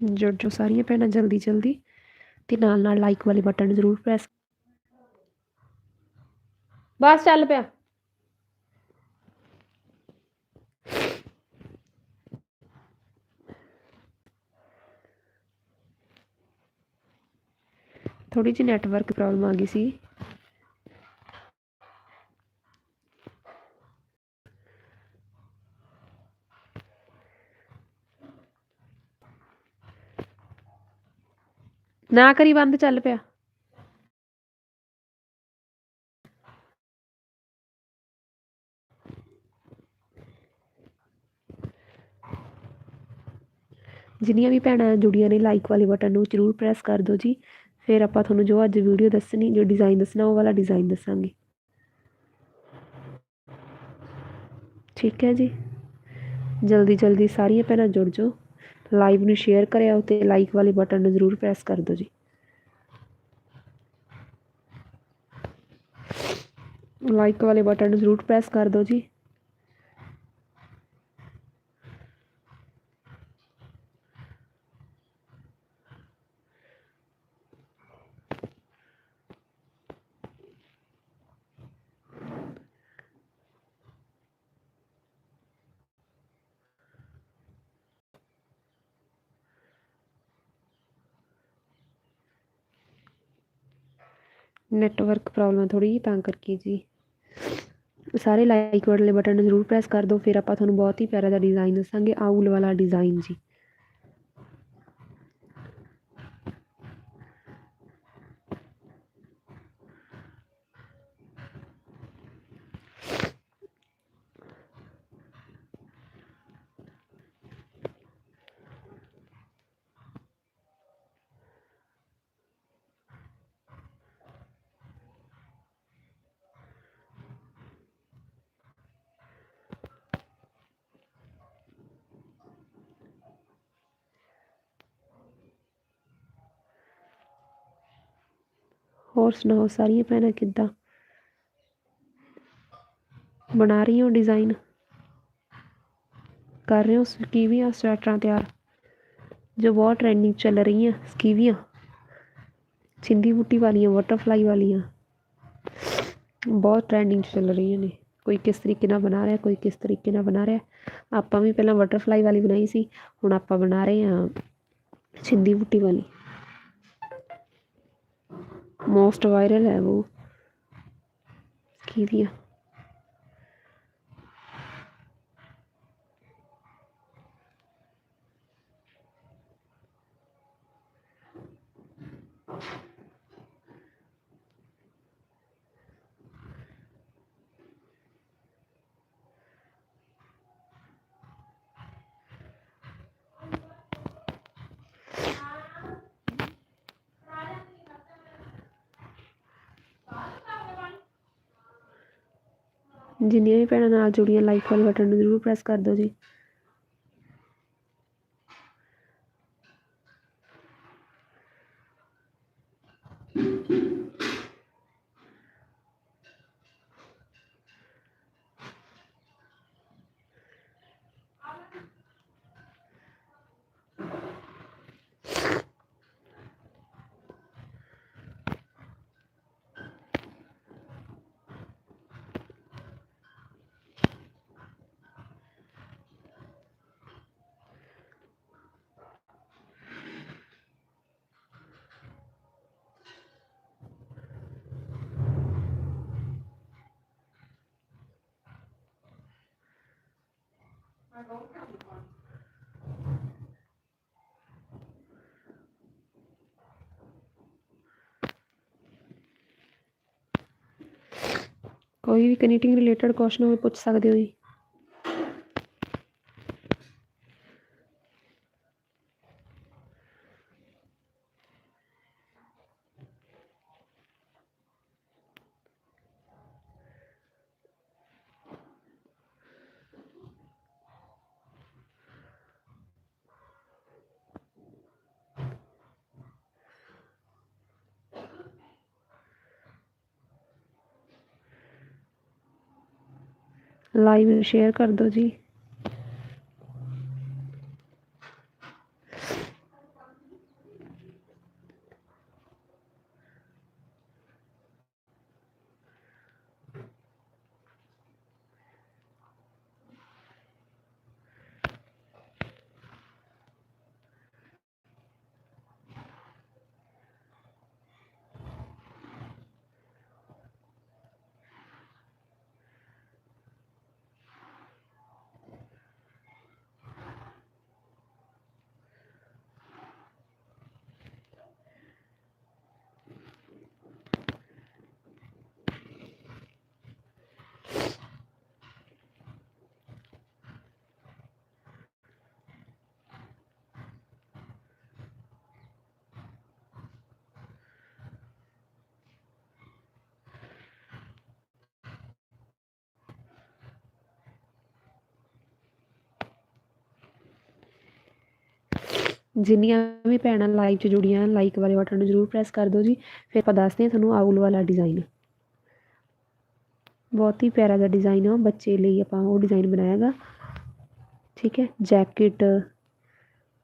ਜੁੜ ਜੋ ਸਾਰੀਆਂ ਭੈਣਾਂ ਜਲਦੀ ਜਲਦੀ ਤੇ ਨਾਲ ਨਾਲ ਲਾਈਕ ਵਾਲੇ ਬਟਨ ਜ਼ਰੂਰ ਪ੍ਰੈਸ ਬਸ ਚੱਲ ਪਿਆ। ਥੋੜੀ ਜਿਹੀ ਨੈਟਵਰਕ ਪ੍ਰੋਬਲਮ ਆ ਗਈ ਸੀ। ਨਾ ਕਰੀ ਬੰਦ ਚੱਲ ਪਿਆ। ਜਿੰਨੀਆਂ ਵੀ ਭੈਣਾਂ ਜੁੜੀਆਂ ਨੇ ਲਾਈਕ ਵਾਲੇ ਬਟਨ ਨੂੰ ਜ਼ਰੂਰ ਪ੍ਰੈਸ ਕਰ ਦਿਓ ਜੀ। ਫਿਰ ਆਪਾਂ ਤੁਹਾਨੂੰ ਜੋ ਅੱਜ ਵੀਡੀਓ ਦੱਸਣੀ, ਜੋ ਡਿਜ਼ਾਈਨ ਦੱਸਣਾ, ਉਹ ਵਾਲਾ ਡਿਜ਼ਾਈਨ ਦੱਸਾਂਗੇ। ਠੀਕ ਹੈ ਜੀ। ਜਲਦੀ ਜਲਦੀ ਸਾਰੀਆਂ ਭੈਣਾਂ ਜੁੜ ਜਾਓ। ਲਾਈਵ ਨੂੰ ਸ਼ੇਅਰ ਕਰਿਆ ਤੇ ਲਾਈਕ ਵਾਲੇ ਬਟਨ ਨੂੰ ਜ਼ਰੂਰ ਪ੍ਰੈਸ ਕਰ ਦਿਓ ਜੀ। ਲਾਈਕ ਵਾਲੇ ਬਟਨ ਨੂੰ ਜ਼ਰੂਰ ਪ੍ਰੈਸ ਕਰ ਦਿਓ ਜੀ। ਨੈਟਵਰਕ ਪ੍ਰੋਬਲਮ ਹੈ ਥੋੜੀ ਜਿਹੀ, ਤਾਂ ਕਰਕੇ ਜੀ। ਸਾਰੇ ਲਾਈਕ ਵਾਲੇ ਬਟਨ ਨੂੰ ਜ਼ਰੂਰ ਪ੍ਰੈਸ ਕਰ ਦਿਓ, ਫਿਰ ਆਪਾਂ ਤੁਹਾਨੂੰ ਬਹੁਤ ਹੀ ਪਿਆਰਾ ਦਾ ਡਿਜ਼ਾਈਨ ਦੱਸਾਂਗੇ, ਆਊਲ ਵਾਲਾ ਡਿਜ਼ਾਈਨ ਜੀ। ਹੋਰ ਸੁਣਾਓ, ਸਾਰੀਆਂ ਭੈਣਾਂ ਕਿੱਦਾਂ? ਬਣਾ ਰਹੀ ਹੋ ਡਿਜ਼ਾਈਨ ਕਰ ਰਹੇ ਹੋ ਸਕੀਵੀਆਂ, ਸਵੈਟਰਾਂ ਤਿਆਰ? ਜੋ ਬਹੁਤ ਟ੍ਰੈਂਡਿੰਗ ਚੱਲ ਰਹੀਆਂ ਸਕੀਵੀਆਂ। ਚਿੰਦੀ ਬੂਟੀ ਵਾਲੀਆਂ ਬਟਰਫਲਾਈ ਵਾਲੀਆਂ। ਬਹੁਤ ਟ੍ਰੈਂਡਿੰਗ ਚੱਲ ਰਹੀਆਂ ਨੇ। ਕੋਈ ਕਿਸ ਤਰੀਕੇ ਨਾਲ ਬਣਾ ਰਿਹਾ, ਕੋਈ ਕਿਸ ਤਰੀਕੇ ਨਾਲ ਬਣਾ ਰਿਹਾ। ਆਪਾਂ ਵੀ ਪਹਿਲਾਂ ਬਟਰਫਲਾਈ ਵਾਲੀ ਬਣਾਈ ਸੀ, ਹੁਣ ਆਪਾਂ ਬਣਾ ਰਹੇ ਹਾਂ ਚਿੰਦੀ ਬੂਟੀ ਵਾਲੀ। मोस्ट वायरल है वो कीविया ਜਿੰਨੀਆਂ ਵੀ ਭੈਣਾਂ ਨਾਲ ਜੁੜੀਆਂ ਲਾਈਕ ਵਾਲੇ ਬਟਨ ਨੂੰ ਜ਼ਰੂਰ ਪ੍ਰੈਸ ਕਰ ਦਿਓ ਜੀ। ਕੋਈ ਵੀ ਕਨੀਟਿੰਗ ਰਿਲੇਟਡ ਕੁਐਸਚਨ ਹੋਵੇ ਪੁੱਛ ਸਕਦੇ ਹੋ ਜੀ ਲਾਈਵ ਨੂੰ ਸ਼ੇਅਰ ਕਰ ਦਿਓ ਜੀ। ਜਿੰਨੀਆਂ ਵੀ ਭੈਣਾਂ ਲਾਈਕ 'ਚ ਜੁੜੀਆਂ ਲਾਈਕ ਵਾਲੇ ਬਟਨ ਨੂੰ ਜ਼ਰੂਰ ਪ੍ਰੈਸ ਕਰ ਦਿਓ ਜੀ। ਫਿਰ ਆਪਾਂ ਦੱਸਦੇ ਹਾਂ ਤੁਹਾਨੂੰ ਆਉਲ ਵਾਲਾ ਡਿਜ਼ਾਈਨ ਬਹੁਤ ਹੀ ਪਿਆਰਾ ਦਾ ਡਿਜ਼ਾਈਨ ਆ ਬੱਚੇ ਲਈ ਆਪਾਂ ਉਹ ਡਿਜ਼ਾਈਨ ਬਣਾਇਆ ਗਾ। ਠੀਕ ਹੈ ਜੈਕਟ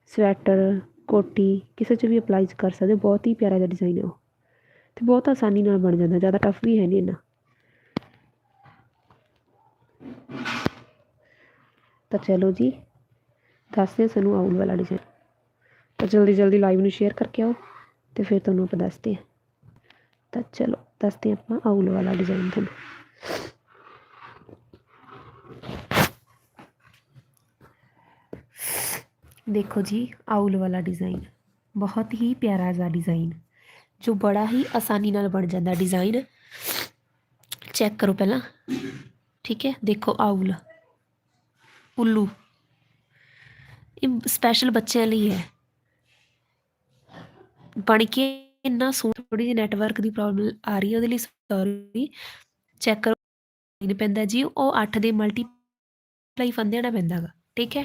ਸਵੈਟਰ ਕੋਟੀ, ਕਿਸੇ 'ਚ ਵੀ ਅਪਲਾਈ ਕਰ ਸਕਦੇ ਹੋ। ਬਹੁਤ ਹੀ ਪਿਆਰਾ ਦਾ ਡਿਜ਼ਾਈਨ ਹੈ ਉਹ। ਤੇ ਬਹੁਤ ਆਸਾਨੀ ਨਾਲ ਬਣ ਜਾਂਦਾ, ਜ਼ਿਆਦਾ ਟਫ ਵੀ ਹੈ ਨਹੀਂ ਇੰਨਾ। ਤਾਂ ਚਲੋ ਜੀ, ਦੱਸਦੇ ਹਾਂ ਸਾਨੂੰ ਆਉਣ ਵਾਲਾ ਡਿਜ਼ਾਈਨ ਤਾਂ ਜਲਦੀ ਜਲਦੀ ਲਾਈਵ ਨੂੰ ਸ਼ੇਅਰ ਕਰਕੇ ਆਓ ਤੇ ਫਿਰ ਤੁਹਾਨੂੰ ਆਪਾਂ ਦੱਸਦੇ ਹਾਂ। ਤਾਂ ਚਲੋ, ਦੱਸਦੇ ਹਾਂ ਆਪਾਂ ਆਉਲ ਵਾਲਾ ਡਿਜ਼ਾਈਨ ਤੁਹਾਨੂੰ। ਦੇਖੋ ਜੀ ਆਉਲ ਵਾਲਾ ਡਿਜ਼ਾਈਨ ਬਹੁਤ ਹੀ ਪਿਆਰਾ ਜਿਹਾ ਡਿਜ਼ਾਈਨ ਜੋ ਬੜਾ ਹੀ ਆਸਾਨੀ ਨਾਲ ਬਣ ਜਾਂਦਾ ਡਿਜ਼ਾਈਨ ਚੈੱਕ ਕਰੋ ਪਹਿਲਾਂ, ਠੀਕ ਹੈ? ਦੇਖੋ ਆਉਲ ਉੱਲੂ। ਇਹ ਸਪੈਸ਼ਲ ਬੱਚਿਆਂ ਲਈ ਹੈ। ਬਣ ਕੇ ਇੰਨਾ ਸੋਹਣਾ ਥੋੜੀ ਜਿਹੀ ਨੈਟਵਰਕ ਦੀ ਪ੍ਰੋਬਲਮ ਆ ਰਹੀ ਹੈ, ਉਹਦੇ ਲਈ ਸੌਰੀ ਚੈੱਕ ਕਰੋ, ਨਹੀਂ ਪੈਂਦਾ ਜੀ, ਉਹ 8 ਦੇ ਮਲਟੀਪਲਾਈ ਫੰਦੇ ਨਾਲ ਪੈਂਦਾ ਗਾ, ਠੀਕ ਹੈ?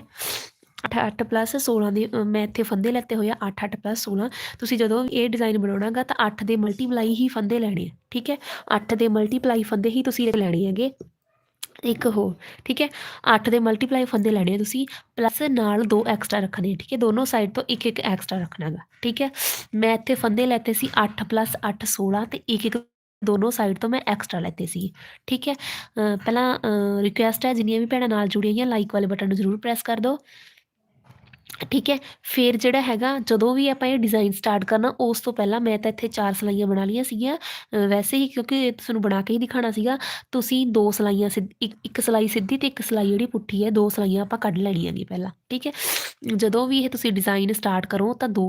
8 8 ਪਲੱਸ 16 ਦੇ ਮੈਂ ਇੱਥੇ ਫੰਦੇ ਲੈਤੇ ਹੋਏ ਆ 8 8 ਪਲੱਸ 16 ਤੁਸੀਂ ਜਦੋਂ ਇਹ ਡਿਜ਼ਾਈਨ ਬਣਾਉਣਾਗਾ ਤਾਂ 8 ਦੇ ਮਲਟੀਪਲਾਈ ਹੀ ਫੰਦੇ ਲੈਣੇ ਠੀਕ ਹੈ? 8 ਦੇ ਮਲਟੀਪਲਾਈ ਫੰਦੇ ਹੀ ਤੁਸੀਂ ਲੈਣੇ ਹੈਗੇ। ਇੱਕ ਹੋਰ, ਠੀਕ ਹੈ? 8 ਦੇ ਮਲਟੀਪਲਾਈ ਫੰਦੇ ਲੈਣੇ ਆ ਤੁਸੀਂ ਪਲੱਸ ਨਾਲ ਦੋ ਐਕਸਟਰਾ ਰੱਖਣੇ ਠੀਕ ਹੈ? ਦੋਨੋਂ ਸਾਈਡ ਤੋਂ ਇੱਕ ਇੱਕ ਐਕਸਟਰਾ ਰੱਖਣਾਗਾ ਠੀਕ ਹੈ? ਮੈਂ ਇੱਥੇ ਫੰਦੇ ਲੈਤੇ ਸੀ 8 ਪਲੱਸ 8 16 ਤੇ ਇੱਕ ਇੱਕ ਦੋਨੋਂ ਸਾਈਡ ਤੋਂ ਮੈਂ ਐਕਸਟਰਾ ਲੈਤੇ ਸੀ, ਠੀਕ ਹੈ? ਪਹਿਲਾਂ ਰਿਕੁਐਸਟ ਹੈ, ਜਿੰਨੀਆਂ ਵੀ ਭੈਣਾਂ ਨਾਲ ਜੁੜੀਆਂ ਹੋਈਆਂ ਲਾਈਕ ਵਾਲੇ ਬਟਨ ਨੂੰ ਜ਼ਰੂਰ ਪ੍ਰੈਸ ਕਰ ਦਿਓ। ਠੀਕ ਹੈ, ਫਿਰ ਜਿਹੜਾ ਹੈਗਾ, ਜਦੋਂ ਵੀ ਆਪਾਂ ਇਹ ਡਿਜ਼ਾਈਨ ਸਟਾਰਟ ਕਰਨਾ, ਉਸ ਤੋਂ ਪਹਿਲਾਂ ਮੈਂ ਤਾਂ ਇੱਥੇ ਚਾਰ ਸਲਾਈਆਂ ਬਣਾ ਲਈਆਂ ਸੀਗੀਆਂ। ਵੈਸੇ ਹੀ ਕਿਉਂਕਿ ਤੁਹਾਨੂੰ ਬਣਾ ਕੇ ਹੀ ਦਿਖਾਣਾ ਸੀਗਾ, ਤੁਸੀਂ ਦੋ ਸਲਾਈਆਂ ਸਿੱਧ, ਇੱਕ ਇੱਕ ਸਲਾਈ ਸਿੱਧੀ ਤੇ ਇੱਕ ਸਲਾਈ ਜਿਹੜੀ ਪੁੱਠੀ ਹੈ, ਦੋ ਸਲਾਈਆਂ ਆਪਾਂ ਕੱਢ ਲੈਣੀਆਂ ਨੇ ਪਹਿਲਾਂ, ਠੀਕ ਹੈ। ਜਦੋਂ ਵੀ ਇਹ ਤੁਸੀਂ ਡਿਜ਼ਾਈਨ ਸਟਾਰਟ ਕਰੋ, ਤਾਂ ਦੋ